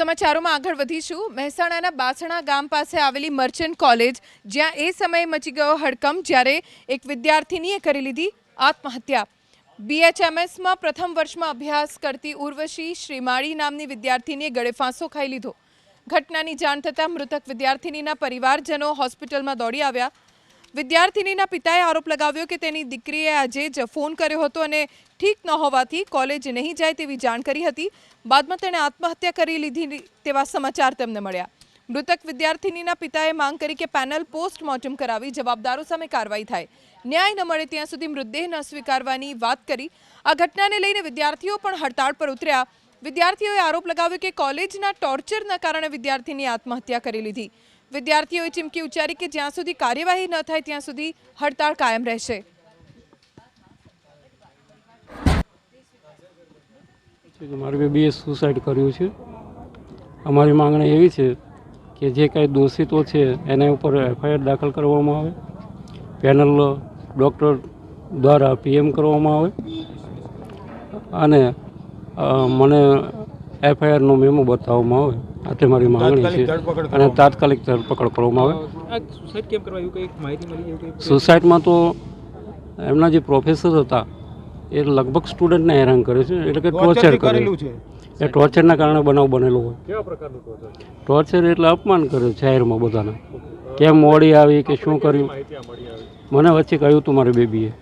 સમાચારોમાં આગળ વધીશું. મહેસાણાના બાસણા ગામ પાસે આવેલી મર્ચન્ટ કોલેજ, જ્યાં એ સમયે મચી ગયો હડકંપ, જ્યારે એક વિદ્યાર્થીનીએ કરી લીધી આત્મહત્યા. બીએચએમએસમાં પ્રથમ વર્ષમાં અભ્યાસ કરતી ઉર્વશી શ્રીમાળી નામની વિદ્યાર્થીનીએ ગળે ફાંસો ખાઈ લીધો. ઘટનાની જાણ થતાં મૃતક વિદ્યાર્થિનીના પરિવારજનો હોસ્પિટલમાં દોડી આવ્યા. વિદ્યાર્થિનીના પિતાએ આરોપ લગાવ્યો કે તેની દીકરીએ આજે જ ફોન કર્યો હતો અને ઠીક ન હોવાથી કોલેજ નહીં જાય તેવી જાણ કરી હતી. બાદમાં તેણે આત્મહત્યા કરી લીધી તેવા સમાચાર તેમને મળ્યા. મૃતક વિદ્યાર્થિનીના પિતાએ માંગ કરી કે પેનલ પોસ્ટમોર્ટમ કરાવી, જવાબદારો સામે કાર્યવાહી થાય. ન્યાય ન મળે ત્યાં સુધી મૃતદેહ ન સ્વીકારવાની વાત કરી. આ ઘટનાને લઈને વિદ્યાર્થીઓ પણ હડતાળ પર ઉતર્યા. વિદ્યાર્થીઓએ આરોપ લગાવ્યો કે કોલેજના ટોર્ચરના કારણે વિદ્યાર્થીની આત્મહત્યા કરી લીધી. વિદ્યાર્થીઓએ ચીમકી ઉચ્ચારી કે જ્યાં સુધી કાર્યવાહી ન થાય, ત્યાં સુધી હડતાળ કાયમ રહેશે. મારે બેબીએ સુસાઇડ કર્યું છે. અમારી માંગણી એવી છે કે જે કાંઈ દોષિતો છે, એના ઉપર એફઆઈઆર દાખલ કરવામાં આવે. પેનલ ડૉક્ટર દ્વારા પીએમ કરવામાં આવે. અને મને એફઆઈઆરનો મેમો બતાવવામાં આવે. તે મારી માંગણી છે. અને તાત્કાલિક ધરપકડ કરવામાં આવે. સુસાઇડમાં તો એમના જે પ્રોફેસર હતા એ લગભગ સ્ટુડન્ટને હેરાન કરે છે એટલે કે ટોર્ચર કરે. એ ટોર્ચરના કારણે બનાવ બનેલો હોય. ટોર્ચર એટલે અપમાન કરે શહેરમાં બધાને. કેમ મોડી આવી કે શું કર્યું? માહિતી આ મળી આવી. મને વચ્ચે કહ્યું તું મારી બેબીએ.